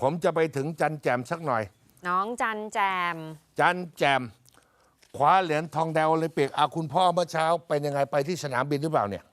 ผมจะไปถึงจันแจมสักหน่อย น้องจันแจม จันแจมคว้าเหรียญทองแดงโอลิมปิกอาคุณพ่อเมื่อเช้าเป็นยังไงไปที่สนามบินหรือเปล่าเนี่ย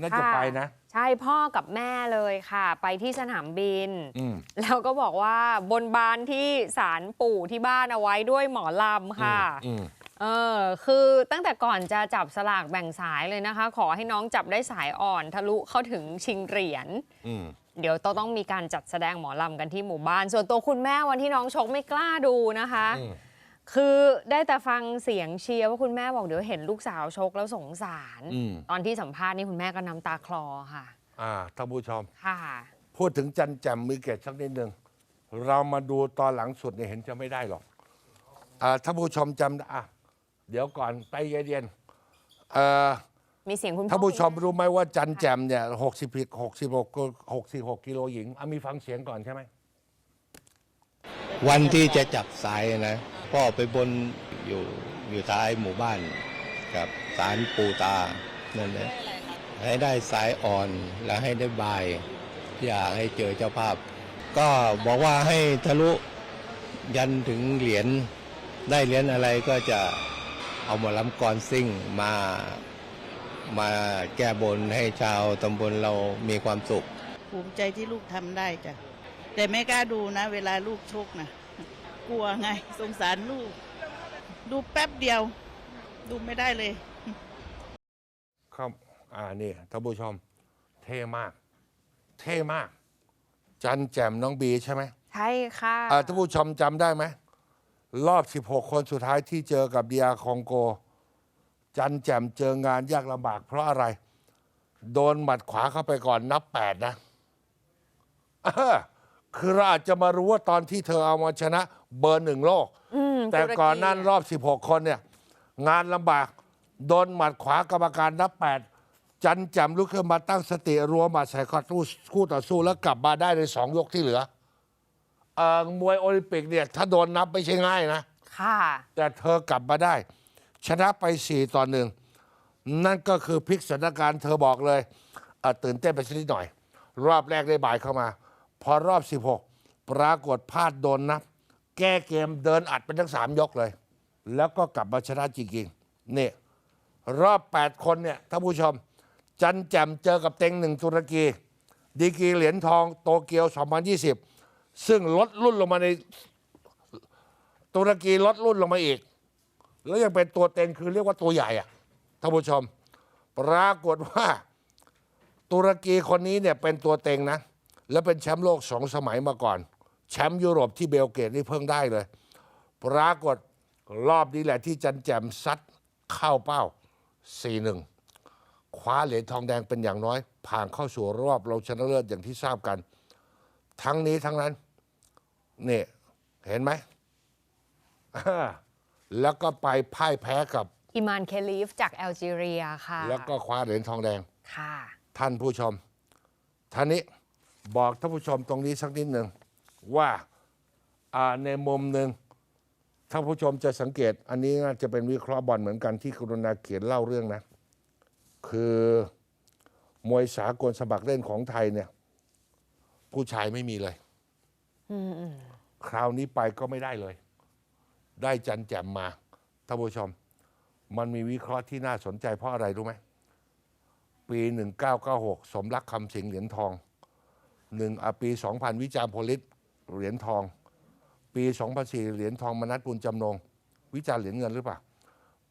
น่าจะค่ะ ไปนะ ใช่พ่อกับแม่เลยค่ะ ไปที่สนามบิน อืม แล้วก็บอกว่าบนบานที่ศาลปู่ที่บ้านเอาไว้ด้วยหมอลำค่ะ อืม เออคือตั้งแต่ก่อนจะจับสลากแบ่งสายเลยนะคะ ขอให้น้องจับได้สายอ่อน ทะลุเข้าถึงชิงเหรียญ อืม เดี๋ยวต้องต้องมีการจัดแสดงหมอลำกันที่หมู่บ้าน ส่วนตัวคุณแม่วันที่น้องชกไม่กล้าดูนะคะอืมคือได้แต่ฟังเสียงเชียร์ว่าคุณแม่บอกเดี๋ยวเห็นลูกสาวชกแล้วสงสารอืมตอนที่สัมภาษณ์นี่คุณแม่ก็น้ำตาคลอค่ะ อ่าท่านผู้ชมค่ะพูดถึงจันแจมมือเกตสักนิดหนึ่งเรามาดูตอนหลังสุดเนี่ยเห็นจะไม่ได้หรอกอ่าท่านผู้ชมจำอะเดี๋ยวก่อนไปเย็นๆเอ่อ มีเสียงคุณพ่อท่านผู้ชมคุณแรู้ไหมว่าจันแจมเนี่ยหกสิบหกสิบหกหกสิบหกกิโลหญิงอะมีฟังเสียงก่อนใช่ไหมวันที่จะจับสายนะพ่อไปบนอยู่อยู่ท้ายหมู่บ้านกับสารปูตานั่นแหละให้ได้สายอ่อนและให้ได้บาย อยากให้เจอเจ้าภาพ ก็บอกว่าให้ทะลุยันถึงเหรียญได้เหรียญอะไรก็จะเอาหมาลำกรซิ่งมา มาแก้บนให้ชาวตำบลเรามีความสุข ภูมิใจที่ลูกทำได้จ้ะ แต่ไม่กล้าดูนะ เวลาลูกชกนะกลัวไง สงสารลูก ดูแป๊บเดียว ดูไม่ได้เลย ครับ อ่านี่ท่านผู้ชม เท่มาก เท่มาก จันแจมน้องบีใช่ไหมใช่ค่ะอ่าท่านผู้ชมจำได้ไหม รอบ 16 คนสุดท้ายที่เจอกับเดียคองโก จันแจมเจองานยากลำบากเพราะอะไร โดนหมัดขวาเข้าไปก่อนนับ8นะเออคือเราอาจจะมารู้ว่าตอนที่เธอเอามาชนะ เบอร์หนึ่งโลกอืมแต่ตุรก่อนนั้นรอบ 16 คนเนี่ย งานลำบาก โดนหมัดขวากรรมการนับ8จันแจมลุกขึ้นมาตั้งสติรัวหมัดใส่ข้อสู้คู่ต่อสู้แล้วกลับมาได้ในสองยกที่เหลือเอ่อมวยโอลิมปิกเนี่ย ถ้าโดนนับไม่ใช่ง่ายนะ ค่ะ แต่เธอกลับมาได้ ชนะไป 4 ต่อหนึ่งนั่นก็คือพลิกสถานการณ์เธอบอกเลยเตื่นเต้นไปสักนิดหน่อย รอบแรกได้บ่ายเข้ามา พอรอบ 16 ปรากฏพลาดโดนนับ แก้เกมเดินอัดเป็นทั้งสามยกเลย แล้วก็กลับมาชนะจริงๆนี่รอบ 8 คนเนี่ยท่านผู้ชม จันแจมเจอกับเต็งหนึ่งตุรกี ดีกีเหรียญทองโตเกียว 2020 ซึ่งลดรุ่นลงมาในตุรกีลดรุ่นลงมาอีก แล้วยังเป็นตัวเต็งคือเรียกว่าตัวใหญ่อะท่านผู้ชม ปรากฏว่า ตุรกีคนนี้เนี่ยเป็นตัวเต็งนะ และเป็นแชมป์โลกสองสมัยมาก่อน แชมป์ยุโรปที่เบลเกตนี่เพิ่งได้เลย ปรากฏรอบนี้แหละที่จันแจมซัดเข้าเป้า 4-1 คว้าเหรียญทองแดงเป็นอย่างน้อย ผ่านเข้าสู่รอบเราชนะเลิศอย่างที่ทราบกัน ทั้งนี้ทั้งนั้นนี่เห็นไหม แล้วก็ไปพ่ายแพ้กับ อิมานเคลีฟจากแอลจีเรียค่ะแล้วก็คว้าเหรียญทองแดง ค่ะ ท่านผู้ชมท่านนี้บอกท่านผู้ชมตรงนี้สักนิดหนึ่งว่าอ่าในมุมหนึ่งท่านผู้ชมจะสังเกต อันนี้น่าจะเป็นวิเคราะห์บอลเหมือนกันที่กรุณาเขียนเล่าเรื่องนะ คือมวยสากลสมัครเล่นของไทยเนี่ย ผู้ชายไม่มีเลยอืมอืมคราวนี้ไปก็ไม่ได้เลย ได้จันแจ่มมาท่านผู้ชม มันมีวิเคราะห์ที่น่าสนใจเพราะอะไรรู้ไหม ปี 1996 สมรักคำสิงเหรียญทองหนึ่งอะปี 2000 วิจารณ์โพลิสเหรียญทอง ปี 2004 เหรียญทองมนัสบุญจำนง วิจารณ์เหรียญเงินหรือเปล่า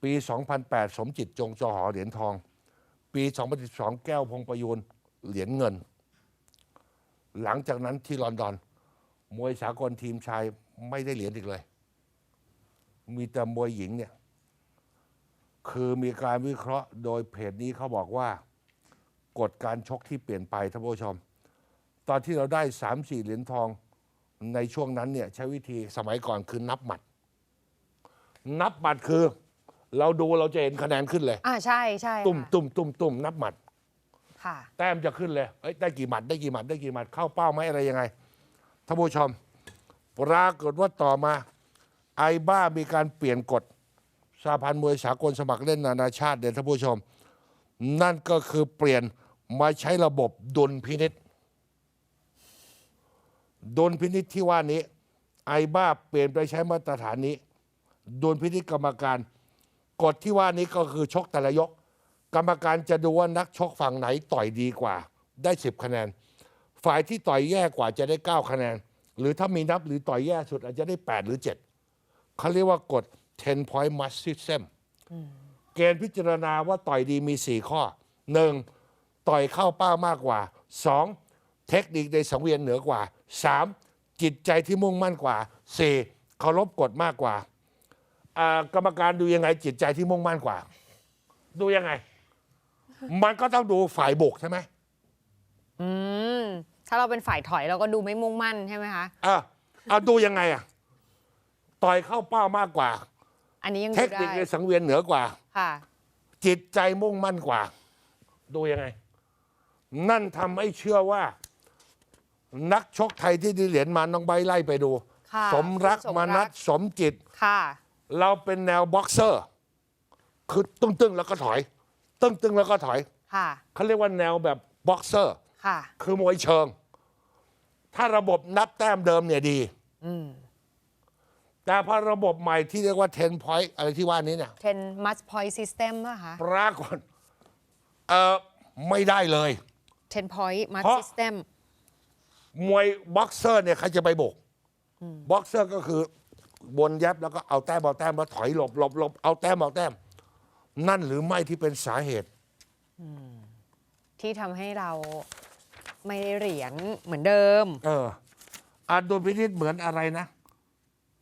ปี 2008 สมจิตจงจอหอเหรียญทอง ปี 2012 แก้วพงประยูนเหรียญเงิน หลังจากนั้นที่ลอนดอน มวยสากลทีมชายไม่ได้เหรียญอีกเลย มีแต่มวยหญิงเนี่ย คือมีการวิเคราะห์โดยเพจนี้เขาบอกว่ากฎการชกที่เปลี่ยนไปท่านผู้ชม ตอนที่เราได้สามสี่เหรียญทองในช่วงนั้นเนี่ยใช้วิธีสมัยก่อนคือนับหมัด นับหมัดคือ เราดูเราจะเห็นคะแนนขึ้นเลย อ่าใช่ใช่ตุ่มค่ะตุ่มตุ่มตุ่มนับหมัด ค่ะ แต้มจะขึ้นเลยเอ้ยได้กี่หมัดได้กี่หมัดได้กี่หมัดเข้าเป้าไหมอะไรยังไงท่านผู้ชม ปรากฏว่าต่อมา ไอบ้ามีการเปลี่ยนกฎสหพันธ์มวยสากลสมัครเล่นนานาชาติเด่นท่านผู้ชม นั่นก็คือเปลี่ยนมาใช้ระบบดุลพินิษดุลพินิษที่ว่านี้ ไอบ้าเปลี่ยนไปใช้มาตรฐานนี้ดุลพินิษกรรมการกฎที่ว่านี้ก็คือชกแต่ละยก กรรมการจะดูว่านักชกฝั่งไหนต่อยดีกว่า ได้ 10 คะแนน ฝ่ายที่ต่อยแย่กว่าจะได้ 9 คะแนน หรือถ้ามีนับหรือต่อยแย่สุดอาจจะได้ 8 หรือ 7 เขาเรียกว่ากฎ10 point match system เกณฑ์พิจารณาว่าต่อยดีมี 4 ข้อ 1. ต่อยเข้าเป้ามากกว่า 2. เทคนิคในสังเวียนเหนือกว่า 3. จิตใจที่มุ่งมั่นกว่า 4. เคารพกฎมากกว่าอ่ากรรมการดูยังไงจิตใจที่มุ่งมั่นกว่า ดูยังไง มันก็ต้องดูฝ่ายบุกใช่ไหมอืมถ้าเราเป็นฝ่ายถอยเราก็ดูไม่มุ่งมั่นใช่ไหมคะอะเอาดูยังไงอะ ต่อยเข้าเป้ามากกว่า อันนี้ยังเทดูคนิคได้ในสังเวียนเหนือกว่า ค่ะ จิตใจมุ่งมั่นกว่า ดูยังไง นั่นทำให้เชื่อว่า นักชกไทยที่ได้เหรียญมาน้องใบไล่ไปดู ค่ะสมรักคุณสมรัมกนัสสมจิต ค่ะ เราเป็นแนวบ็อกเซอร์ คือตึ้งตึงๆแล้วก็ถอย ตึ้งตึงๆแล้วก็ถอย ค่ะ เขาเรียกว่าแนวแบบบ็อกเซอร์ ค่ะ คือมวยเชิง ถ้าระบบนับแต้มเดิมเนี่ยดี อืม แต่พอระบบใหม่ที่เรียกว่า 10 point อะไรที่ว่านี้เนี่ย10 match point system ป่ะคะปรากฏเออไม่ได้เลย10 point match เพราะ system มวยบ็อกเซอร์เนี่ยใครจะไปบุกบ็อกเซอร์ก็คือบนยับแล้วก็เอาแต้มเอาแต้มแล้วถอยหลบหลบหลบเอาแต้มเอาแต้ม นั่นหรือไม่ที่เป็นสาเหตุ ที่ทำให้เราไม่ได้เหรียญเหมือนเดิม เอออาดุลพินิษเหมือนอะไรนะ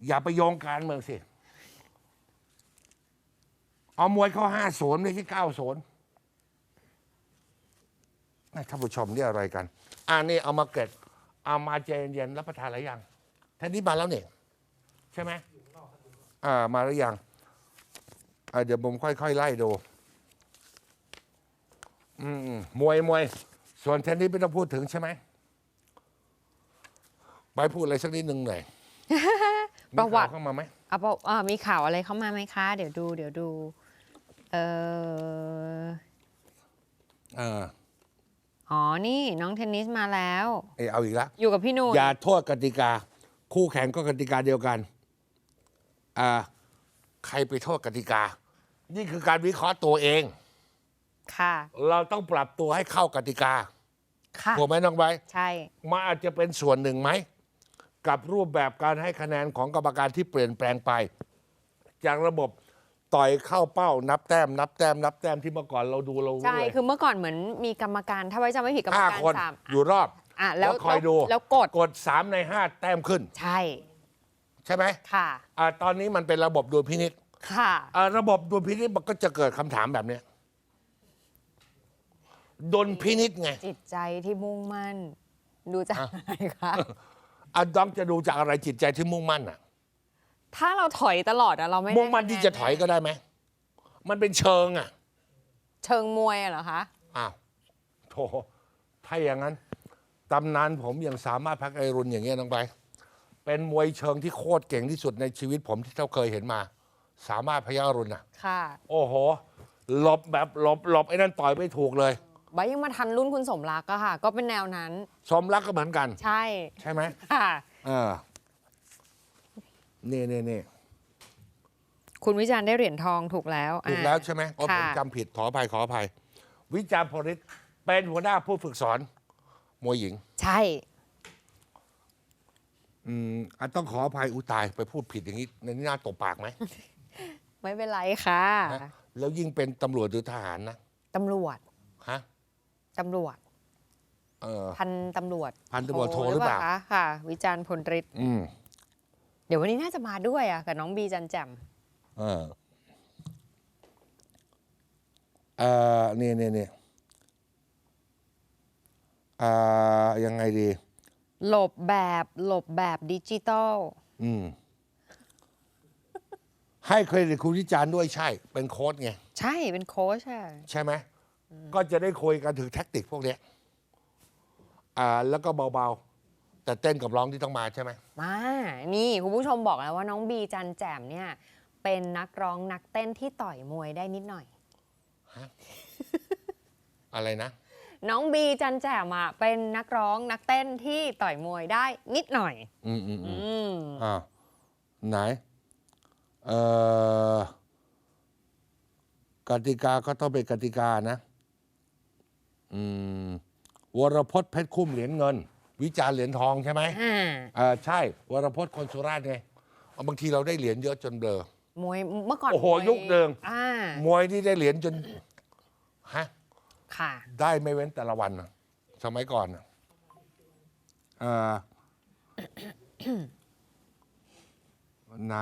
อย่าไปโยงการเมืองสิ เอามวยเข้าห้าศูนย์ไม่ใช่เก้าศูนย์ท่านผู้ชมนี่อะไรกัน อ่านี่เอามาเก็ตเอามาใจเย็นรับประทานอะไรยังท่านนี้มาแล้วเนี่ยใช่ไหมอ่ามาหรือยังอ่าเดี๋ยวผมค่อยๆไล่ดู อืมอืมมวยมวย ส่วนเทนนิสไม่ต้องพูดถึงใช่ไหมไปพูดอะไรสักนิดหนึ่งหน่อย ประวัติข่าเข้ามาไหมเอาเปล่าอ่ามีข่าวอะไรเข้ามาไหมคะ เดี๋ยวดู เดี๋ยวดู เออเอออ๋อ นี่น้องเทนนิสมาแล้ว เอยเอาอีกแล้วอยู่กับพี่นุ่นอย่าโทษกติกา คู่แข่งก็กติกาเดียวกันอ่าใครไปโทษกติกา นี่คือการวิเคราะห์ตัวเอง ค่ะ เราต้องปรับตัวให้เข้ากติกาค่ะ ถูกไหมน้องใบร์ทใช่ มันอาจจะเป็นส่วนหนึ่งไหม กับรูปแบบการให้คะแนนของกรรมการที่เปลี่ยนแปลงไป จากระบบต่อยเข้าเป้านับแต้ม นับแต้ม นับแต้มที่เมื่อก่อนเราดูเรารู้ใช่ เลยคือเมื่อก่อนเหมือนมีกรรมการ ถ้าไว้จำไม่ผิดกรรมห้าการคนสามอยู่รอบอะแล้วแล้วคอยดูแล้วกดกดสามในห้าแต้มขึ้น ใช่ใช่ไหมค่ะ อ่าตอนนี้มันเป็นระบบดูพินิษค่ะอ่าระบบดุลพินิษมันก็จะเกิดคำถามแบบเนี้ยดุลพินิษไง จิตใจที่มุ่งมั่น ดูจากอะไรคะ อะดองจะดูจากอะไรจิตใจที่มุ่งมั่นอะ ถ้าเราถอยตลอดอะเราไม่ได้มุ่งมั่นที่จะถอยก็ได้ไหม มันเป็นเชิงอะ เชิงมวยอะเหรอคะอ้าวโถถ้าอย่างนั้นตำนานผมยังสามารถพักไอรุนอย่างเงี้ยน้องไป เป็นมวยเชิงที่โคตรเก่งที่สุดในชีวิตผมที่เราเคยเห็นมา สามารถพยัคฆ์อรุณอะ ค่ะ โอ้โหหลบแบบหลบหลบไอ้นั่นต่อยไม่ถูกเลย ไว้ยังมาทันรุ่นคุณสมรักอะค่ะ ก็เป็นแนวนั้น สมรักก็เหมือนกัน ใช่ใช่ไหมค่ะ เออนี่นี่นี่คุณวิจารณ์ได้เหรียญทองถูกแล้วถูกอ่าแล้วใช่ไหมอ๋อผมค่ะ จำผิดขออภัยขออภัย วิจารณ์พลิตเป็นหัวหน้าผู้ฝึกสอน มวยหญิง ใช่ อืมอะต้องขออภัยอุยตายไปพูดผิดอย่างนี้ในนี้น่าตบปากไหมไม่เป็นไรค่ะฮะแล้วยิ่งเป็นตำรวจหรือทหารนะตำรวจฮะ ตำรวจเออ พันตำรวจพันตำรวจโทหรือเปล่า คะค่ะ วิจารณ์พลฤทธิ์อืมเดี๋ยววันนี้น่าจะมาด้วยอะกับน้องบีจันแจ่มเออเออนี่นี่นี่อ่ายังไงดี หลบแบบหลบแบบดิจิตอลอืม ให้เครดิตคุณวิจารณ์ด้วยใช่ เป็นโค้ดไง ใช่เป็นโค้ชอะใช่ไหม ก็จะได้คุยกันถึงแท็กติกพวกเนี้ยอ่าแล้วก็เบาๆ แต่เต้นกับร้องที่ต้องมาใช่ไหม มานี่คุณผู้ชมบอกแล้วว่าน้องบีจันแจ่มเนี่ย เป็นนักร้องนักเต้นที่ต่อยมวยได้นิดหน่อย อะไรนะ น้องบีจันแจ่มอะเป็นนักร้องนักเต้นที่ต่อยมวยได้นิดหน่อย อืมอืมอือืมมอ่าไหน เอ่อกติกาก็ต้องเป็นกติกานะอืม วรพจน์เพชรคุ้มเหรียญเงิน วิจารณ์เหรียญทองใช่ไหมอ่าเออใช่ วรพจน์คนสุราษฎร์ไงเอาบางทีเราได้เหรียญเยอะจนเบลอ มวยเมื่อก่อนโอ้โหมวยุคเดิม อ่ามวยนี่ได้เหรียญจนฮะ ค่ะ ได้ไม่เว้นแต่ละวันนะสมัยก่อนนะเอ่อ ไหน